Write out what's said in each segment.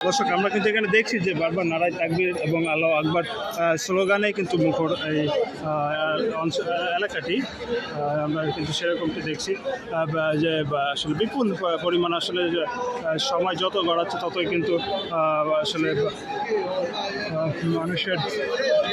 দর্শক, আমরা কিন্তু এখানে দেখছি যে বারবার নারায় তাকবির এবং আল্লাহ আকবর স্লোগানে কিন্তু মুখর এই এলাকাটি আমরা কিন্তু সেরকমটি দেখছি। যে আসলে বিপুল পরিমাণ আসলে সময় যত গড়াচ্ছে ততই কিন্তু আসলে মানুষের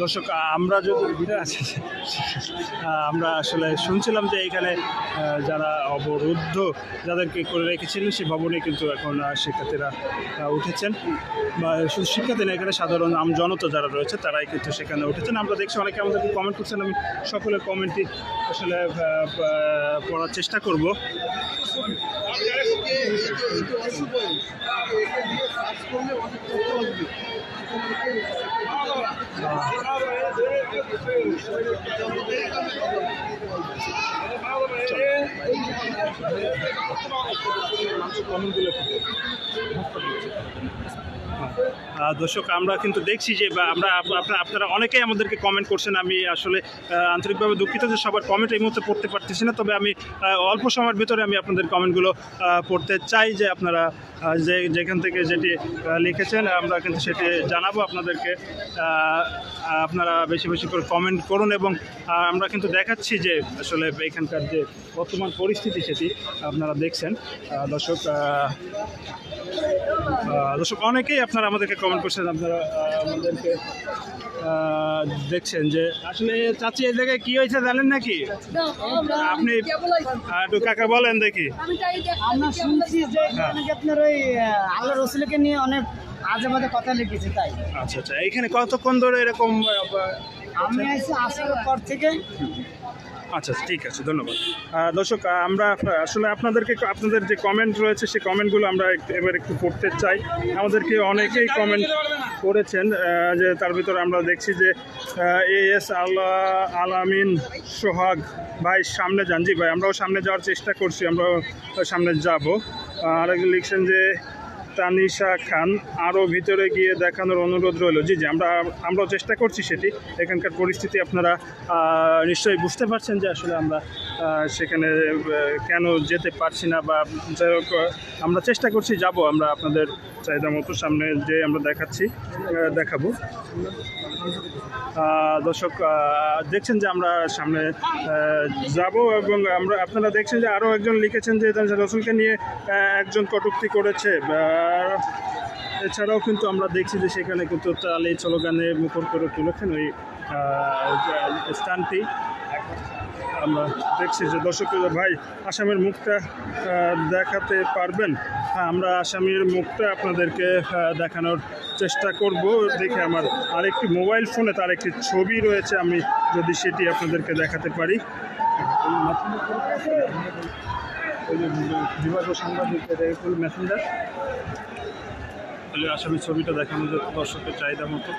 দর্শক, আমরা যদি আচ্ছা। আমরা আসলে শুনছিলাম যে এখানে যারা অবরুদ্ধ যাদেরকে করে রেখেছিলেন সেই ভবনে কিন্তু এখন শিক্ষার্থীরা উঠেছেন। বা শুধু শিক্ষার্থী না, এখানে সাধারণ আম জনতা যারা রয়েছে, তারাই কিন্তু সেখানে উঠেছেন। আমরা দেখছি অনেকে আমাদেরকে কমেন্ট করছেন, আমি সকলের কমেন্টই আসলে পড়ার চেষ্টা করব। আহ, দর্শক আমরা কিন্তু দেখছি যে আমরা আপ- আপনারা অনেকেই আমাদেরকে কমেন্ট করছেন। আমি আসলে আন্তরিকভাবে দুঃখিত যে সবার কমেন্ট এই মুহূর্তে পড়তে পারতেছি না। তবে আমি অল্প সময়ের ভিতরে আমি আপনাদের কমেন্টগুলো পড়তে চাই যে আপনারা যে যেখান থেকে যেটি আহ, লিখেছেন আমরা কিন্তু সেটি জানাব আপনাদেরকে। আপনারা বেশি বেশি করে কমেন্ট করুন এবং আমরা কিন্তু দেখাচ্ছি যে আসলে এখানকার যে বর্তমান পরিস্থিতি সেটি আপনারা দেখছেন। দর্শক দর্শক অনেকেই আপনারা আমাদেরকে কমেন্ট করছেন আপনারা আমাদেরকে দেখছেন যে আসলে চাচি এই জায়গায় কি হয়েছে জানেন নাকি? আপনি একটু কাকা বলেন দেখি। আমরা শুনছি যে আপনার ওই আল্লাহ রসুলকে নিয়ে অনেক আজে বাজে কথা লিখেছে তাই। আচ্ছা আচ্ছা এখানে কতক্ষণ ধরে এরকম আমি আছি আসার পর থেকে আচ্ছা ঠিক আছে ধন্যবাদ। দর্শক আমরা আসলে আপনাদেরকে আপনাদের যে কমেন্ট রয়েছে সেই কমেন্টগুলো আমরা এবার একটু পড়তে চাই। আমাদেরকে অনেকেই কমেন্ট করেছেন যে তার ভিতরে আমরা দেখছি যে এ এস আল্লাহ আলামিন সোহাগ ভাই সামনে যান। জি ভাই আমরাও সামনে যাওয়ার চেষ্টা করছি আমরাও সামনে যাব। আর লিখছেন যে তানিশা খান আরও ভিতরে গিয়ে দেখানোর অনুরোধ রইল। জি জি, আমরা আমরাও চেষ্টা করছি সেটি। এখানকার পরিস্থিতি আপনারা নিশ্চয়ই বুঝতে পারছেন যে আসলে আমরা সেখানে কেন যেতে পারছি না বা যাই হোক আমরা চেষ্টা করছি, যাব আমরা আপনাদের চাহিদা মতো সামনে যে আমরা দেখাচ্ছি দেখাবো। দর্শক দেখছেন যে আমরা সামনে যাব এবং আমরা, আপনারা দেখছেন যে আরও একজন লিখেছেন যে রসুলকে নিয়ে একজন কটূক্তি করেছে বা এছাড়াও কিন্তু আমরা দেখছি যে সেখানে কিন্তু তালে চলগানে মুখর করে তুলেছেন ওই স্থানটি। আমরা দেখছি যে দর্শক ভাই, আসামের মুখটা দেখাতে পারবেন? হ্যাঁ আমরা আসামের মুখটা আপনাদেরকে দেখানোর চেষ্টা করব। দেখে আমার আরেকটি মোবাইল ফোনে তার একটি ছবি রয়েছে, আমি যদি সেটি আপনাদেরকে দেখাতে পারি। ওই যে বিভাগীয় সাংবাদিক মেসেঞ্জার তাহলে আসামের ছবিটা দেখানো যেত দর্শকের চাহিদা মতো।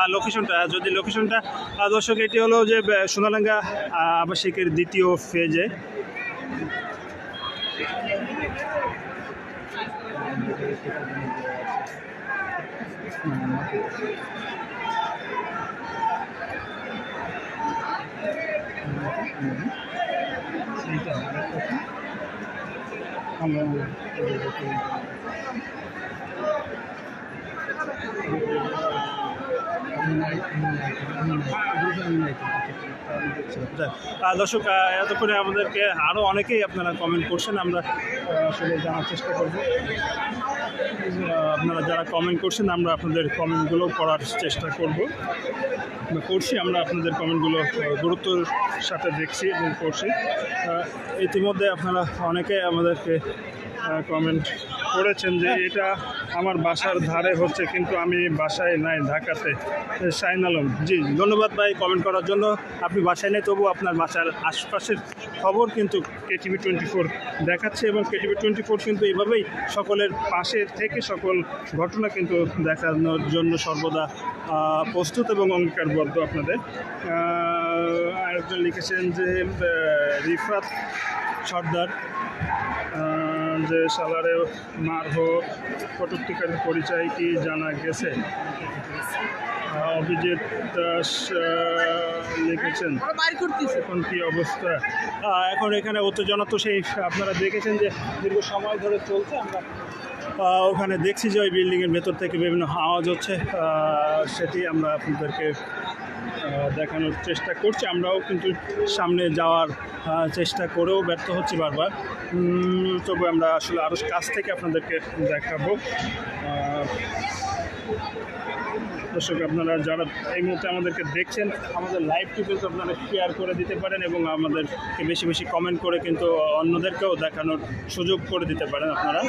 আর লোকেশনটা যদি লোকেশনটা দর্শক এটি হলো যে সোনালাঙ্গা আবাসিকের দ্বিতীয় ফেজে যাক, আহ, দর্শক এতক্ষণে আমাদেরকে আরও অনেকেই আপনারা কমেন্ট করছেন আমরা আসলে জানার চেষ্টা করব। আপনারা যারা কমেন্ট করছেন, আমরা আপনাদের কমেন্টগুলো পড়ার চেষ্টা করব। করছি, আমরা আপনাদের কমেন্টগুলো গুরুত্বর সাথে দেখছি এবং করছি। ইতিমধ্যে আপনারা অনেকে আমাদেরকে কমেন্ট করেছেন যে এটা আমার বাসার ধারে হচ্ছে, কিন্তু আমি বাসায় নাই ঢাকাতে। শাইন আলম, জি, ধন্যবাদ ভাই কমেন্ট করার জন্য। আপনি বাসায় নেই তবু আপনার বাসার আশপাশের খবর কিন্তু কেটিভি টোয়েন্টি ফোর দেখাচ্ছে এবং কেটিভি টোয়েন্টি ফোর কিন্তু এইভাবেই সকলের পাশে থেকে সকল ঘটনা কিন্তু দেখানোর জন্য সর্বদা প্রস্তুত এবং অঙ্গীকারবদ্ধ আপনাদের। আরেকজন লিখেছেন যে রিফাত সর্দার যে সালারে মারহ কটুক্তিকারীর পরিচয় কি জানা গেছে? অভিজিৎ দাস লিখেছেন। এখন কি অবস্থা? এখন এখানে উত্তেজনা তো সেই আপনারা দেখেছেন যে দীর্ঘ সময় ধরে চলছে। আমরা ওখানে দেখছি যে ওই বিল্ডিংয়ের ভেতর থেকে বিভিন্ন আওয়াজ হচ্ছে। সেটি আমরা আপনাদেরকে দেখানোর চেষ্টা করছি। আমরাও কিন্তু সামনে যাওয়ার চেষ্টা করেও ব্যর্থ হচ্ছি বারবার। তবু আমরা আসলে আরও কাছ থেকে আপনাদেরকে দেখাবো। দর্শক, আপনারা যারা এই মুহূর্তে আমাদেরকে দেখছেন, আমাদের লাইভটি কিন্তু আপনারা শেয়ার করে দিতে পারেন এবং আমাদেরকে বেশি বেশি কমেন্ট করে কিন্তু অন্যদেরকেও দেখানোর সুযোগ করে দিতে পারেন আপনারা।